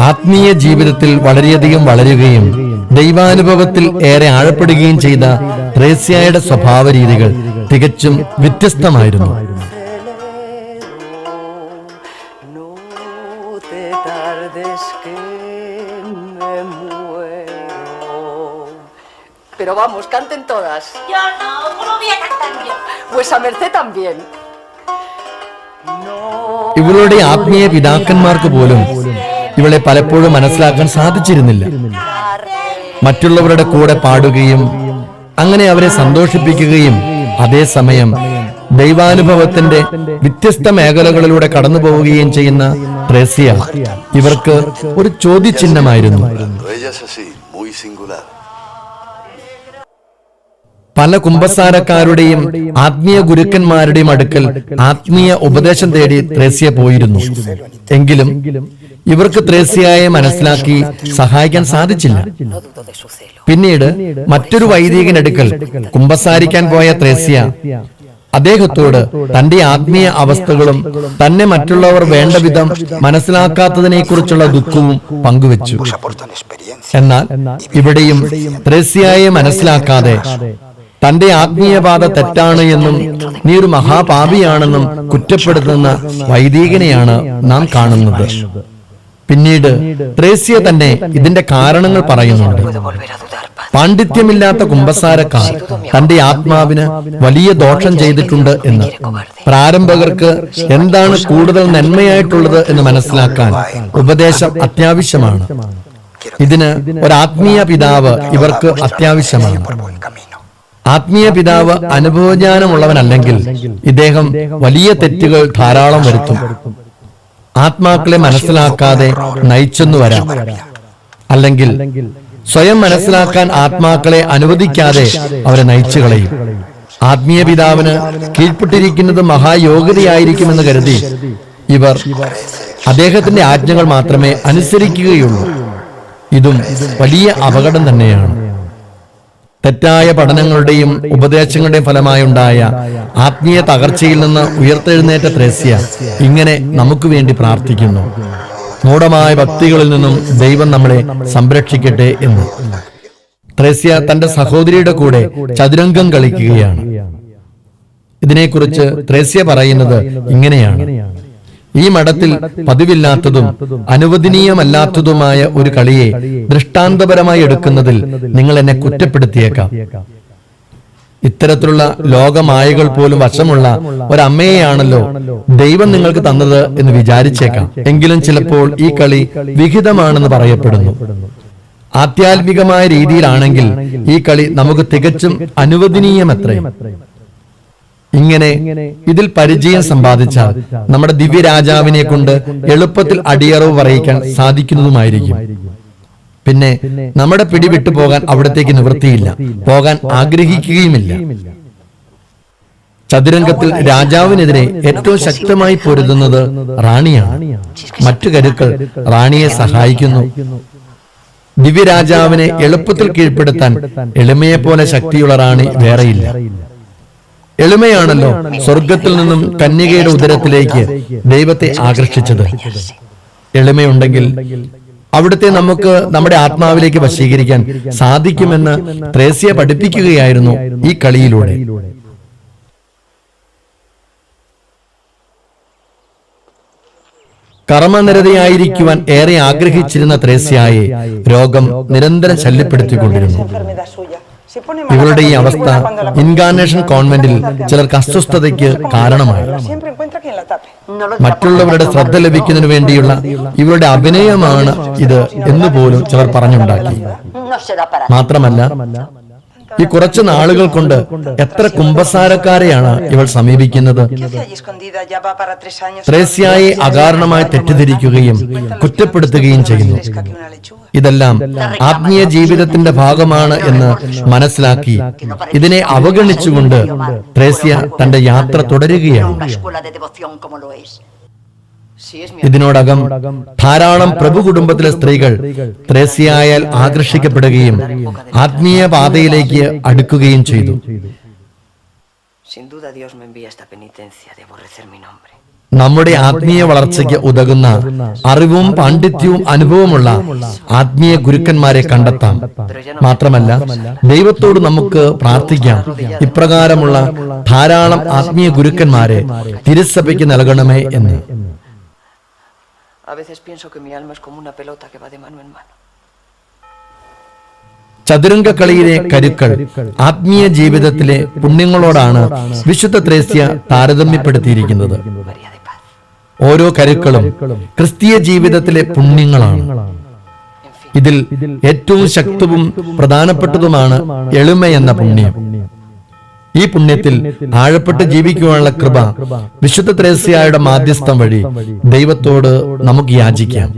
ആത്മീയ ജീവിതത്തിൽ വളരെയധികം വളരുകയും ദൈവാനുഭവത്തിൽ ഏറെ ആഴപ്പെടുകയും ചെയ്ത ത്രേസ്യയുടെ സ്വഭാവ രീതികൾ തികച്ചും വ്യത്യസ്തമായിരുന്നു. Pero vamos, canten todas. Yo no, ¿cómo voy a cantar yo? Pues a Merced también. No. ഇവളുടെ ആത്മീയ പിതാക്കന്മാർക്ക് പോലും ഇവളെ പലപ്പോഴും മനസ്സിലാക്കാൻ സാധിച്ചിരുന്നില്ല. മറ്റുള്ളവരുടെ കൂടെ പാടുകയും അങ്ങനെ അവരെ സന്തോഷിപ്പിക്കുകയും അതേസമയം ദൈവാനുഭവത്തിന്റെ വ്യത്യസ്ത മേഖലകളിലൂടെ കടന്നു പോവുകയും ചെയ്യുന്ന ട്രേസിയ ഇവർക്ക് ഒരു ചോദ്യചിഹ്നമായിരുന്നു. പല കുംഭസാരക്കാരുടെയും ആത്മീയ ഗുരുക്കന്മാരുടെയും അടുക്കൽ ആത്മീയ ഉപദേശം തേടി ത്രേസ്യ പോയിരുന്നു എങ്കിലും ഇവർക്ക് ത്രേസ്യയെ മനസ്സിലാക്കി സഹായിക്കാൻ സാധിച്ചില്ല. പിന്നീട് മറ്റൊരു വൈദികനടുക്കൽ കുംഭസാരിക്കാൻ പോയ ത്രേസ്യ അദ്ദേഹത്തോട് തന്റെ ആത്മീയ അവസ്ഥകളും തന്നെ മറ്റുള്ളവർ വേണ്ട വിധം മനസ്സിലാക്കാത്തതിനെ കുറിച്ചുള്ള ദുഃഖവും പങ്കുവച്ചു എന്നാൽ ഇവിടെയും ത്രേസ്യയെ മനസ്സിലാക്കാതെ തന്റെ ആത്മീയപാത തെറ്റാണ് എന്നും നീ ഒരു മഹാപാപിയാണെന്നും കുറ്റപ്പെടുത്തുന്ന വൈദികനെയാണ് നാം കാണുന്നത് പിന്നീട് ത്രേസ്യ തന്നെ ഇതിന്റെ കാരണങ്ങൾ പറയുന്നുണ്ട്. പാണ്ഡിത്യമില്ലാത്ത കുമ്പസാരക്കാർ തന്റെ ആത്മാവിന് വലിയ ദോഷം ചെയ്തിട്ടുണ്ട് എന്ന് പ്രാരംഭകർക്ക് എന്താണ് കൂടുതൽ നന്മയായിട്ടുള്ളത് എന്ന് മനസ്സിലാക്കാൻ ഉപദേശം അത്യാവശ്യമാണ് ഇതിന് ഒരാത്മീയ പിതാവ് ഇവർക്ക് അത്യാവശ്യമാണ്. ആത്മീയ പിതാവ് അനുഭവജ്ഞാനമുള്ളവനല്ലെങ്കിൽ ഇദ്ദേഹം വലിയ തെറ്റുകൾ ധാരാളം വരുത്തും. ആത്മാക്കളെ മനസ്സിലാക്കാതെ നയിച്ചെന്നു വരാം. അല്ലെങ്കിൽ സ്വയം മനസ്സിലാക്കാൻ ആത്മാക്കളെ അനുവദിക്കാതെ അവരെ നയിച്ചു കളയും. ആത്മീയ പിതാവിന് കീഴ്പ്പെട്ടിരിക്കുന്നത് മഹായോഗ്യതയായിരിക്കുമെന്ന് കരുതി ഇവർ അദ്ദേഹത്തിന്റെ ആജ്ഞകൾ മാത്രമേ അനുസരിക്കുകയുള്ളൂ. ഇതും വലിയ അപകടം തന്നെയാണ്. തെറ്റായ പഠനങ്ങളുടെയും ഉപദേശങ്ങളുടെയും ഫലമായുണ്ടായ ആത്മീയ തകർച്ചയിൽ നിന്ന് ഉയർത്തെഴുന്നേറ്റ ത്രേസ്യ ഇങ്ങനെ നമുക്ക് വേണ്ടി പ്രാർത്ഥിക്കുന്നു. മൂഢമായ ഭക്തികളിൽ നിന്നും ദൈവം നമ്മളെ സംരക്ഷിക്കട്ടെ എന്ന്. ത്രേസ്യ തന്റെ സഹോദരിയുടെ കൂടെ ചതുരംഗം കളിക്കുകയാണ്. ഇതിനെക്കുറിച്ച് ത്രേസ്യ പറയുന്നത് ഇങ്ങനെയാണ്. ഈ മഠത്തിൽ പതിവില്ലാത്തതും അനുവദനീയമല്ലാത്തതുമായ ഒരു കളിയെ ദൃഷ്ടാന്തപരമായി എടുക്കുന്നതിൽ നിങ്ങൾ എന്നെ കുറ്റപ്പെടുത്തിയേക്കാം. ഇത്തരത്തിലുള്ള ലോകമായകൾ പോലും വശമുള്ള ഒരമ്മയെയാണല്ലോ ദൈവം നിങ്ങൾക്ക് തന്നത് എന്ന് വിചാരിച്ചേക്കാം. എങ്കിലും ചിലപ്പോൾ ഈ കളി വിഹിതമാണെന്ന് പറയപ്പെടുന്നു. ആധ്യാത്മികമായ രീതിയിലാണെങ്കിൽ ഈ കളി നമുക്ക് തികച്ചും അനുവദനീയമത്രേ. ഇങ്ങനെ ഇതിൽ പരിചയം സമ്പാദിച്ചാൽ നമ്മുടെ ദിവ്യരാജാവിനെ കൊണ്ട് എളുപ്പത്തിൽ അടിയറവ് പറയിക്കാൻ സാധിക്കുന്നതുമായിരിക്കും. പിന്നെ നമ്മുടെ പിടി വിട്ടു പോകാൻ അവിടത്തേക്ക് നിവൃത്തിയില്ല. പോകാൻ ആഗ്രഹിക്കുകയുമില്ല. ചതുരംഗത്തിൽ രാജാവിനെതിരെ ഏറ്റവും ശക്തമായി പൊരുതുന്നത് റാണിയാണ്. മറ്റു കരുക്കൾ റാണിയെ സഹായിക്കുന്നു. ദിവ്യരാജാവിനെ എളുപ്പത്തിൽ കീഴ്പ്പെടുത്താൻ എളിമയെ പോലെ ശക്തിയുള്ള റാണി വേറെയില്ല. എളിമയാണല്ലോ സ്വർഗത്തിൽ നിന്നും കന്യകയുടെ ഉദരത്തിലേക്ക് ദൈവത്തെ ആകർഷിച്ചത്. എളിമയുണ്ടെങ്കിൽ അവിടുത്തെ നമുക്ക് നമ്മുടെ ആത്മാവിലേക്ക് വശീകരിക്കാൻ സാധിക്കുമെന്ന് ത്രേസ്യ പഠിപ്പിക്കുകയായിരുന്നു ഈ കളിയിലൂടെ. കർമ്മനിരതയായിരിക്കുവാൻ ഏറെ ആഗ്രഹിച്ചിരുന്ന ത്രേസ്യായെ രോഗം നിരന്തരം ശല്യപ്പെടുത്തിക്കൊണ്ടിരുന്നു. ഇവളുടെ ഈ അവസ്ഥ ഇൻകാർണേഷൻ കോൺവെന്റിൽ ചിലർക്ക് അസ്വസ്ഥതയ്ക്ക് കാരണമായി. മറ്റുള്ളവരുടെ ശ്രദ്ധ ലഭിക്കുന്നതിനു വേണ്ടിയുള്ള ഇവരുടെ അഭിനയമാണ് ഇത് എന്ന് പോലും ചിലർ പറഞ്ഞുണ്ടാക്കി. മാത്രമല്ല ഈ കുറച്ച് നാളുകൾ കൊണ്ട് എത്ര കുംഭസാരക്കാരെയാണ് ഇവൾ സമീപിക്കുന്നത് ത്രേസ്യായി അകാരണമായി തെറ്റിദ്ധരിക്കുകയും കുറ്റപ്പെടുത്തുകയും ചെയ്യുന്നു. ഇതെല്ലാം ആത്മീയ ജീവിതത്തിന്റെ ഭാഗമാണ് എന്ന് മനസ്സിലാക്കി ഇതിനെ അവഗണിച്ചുകൊണ്ട് ത്രേസ്യ തന്റെ യാത്ര തുടരുകയാണ് ഇതിനോടകം ധാരാളം പ്രഭു കുടുംബത്തിലെ സ്ത്രീകൾ ത്രേസ്യയായാൽ ആകർഷിക്കപ്പെടുകയും ആത്മീയ പാതയിലേക്ക് അടുക്കുകയും ചെയ്തു. നമ്മുടെ ആത്മീയ വളർച്ചയ്ക്ക് ഉതകുന്ന അറിവും പാണ്ഡിത്യവും അനുഭവമുള്ള ആത്മീയ ഗുരുക്കന്മാരെ കണ്ടെത്താം. മാത്രമല്ല ദൈവത്തോട് നമുക്ക് പ്രാർത്ഥിക്കാം. ഇപ്രകാരമുള്ള ധാരാളം ആത്മീയ ഗുരുക്കന്മാരെ തിരുസഭയ്ക്ക് നൽകണമേ എന്ന്. A veces pienso que mi alma es como una pelota que va de mano en mano. Chaturanga കളിയിലെ കരുക്കൾ ആത്മീയ ജീവിതത്തിലെ പുണ്യങ്ങളോടാണ് വിശുദ്ധ ത്രേസ്യ താരതമ്യപ്പെടുത്തിയിരിക്കുന്നത്. ഓരോ കരുക്കളും ക്രിസ്തീയ ജീവിതത്തിലെ പുണ്യങ്ങളാണ് ഇതിൽ ഏറ്റവും ശക്തവും പ്രധാനപ്പെട്ടതുമാണ് എളിമ എന്ന പുണ്യം ഈ പുണ്യത്തിൽ ആഴപ്പെട്ട് ജീവിക്കുവാനുള്ള കൃപ വിശുദ്ധ ത്രേസ്യായുടെ മാധ്യസ്ഥം വഴി ദൈവത്തോട് നമുക്ക് യാചിക്കാം.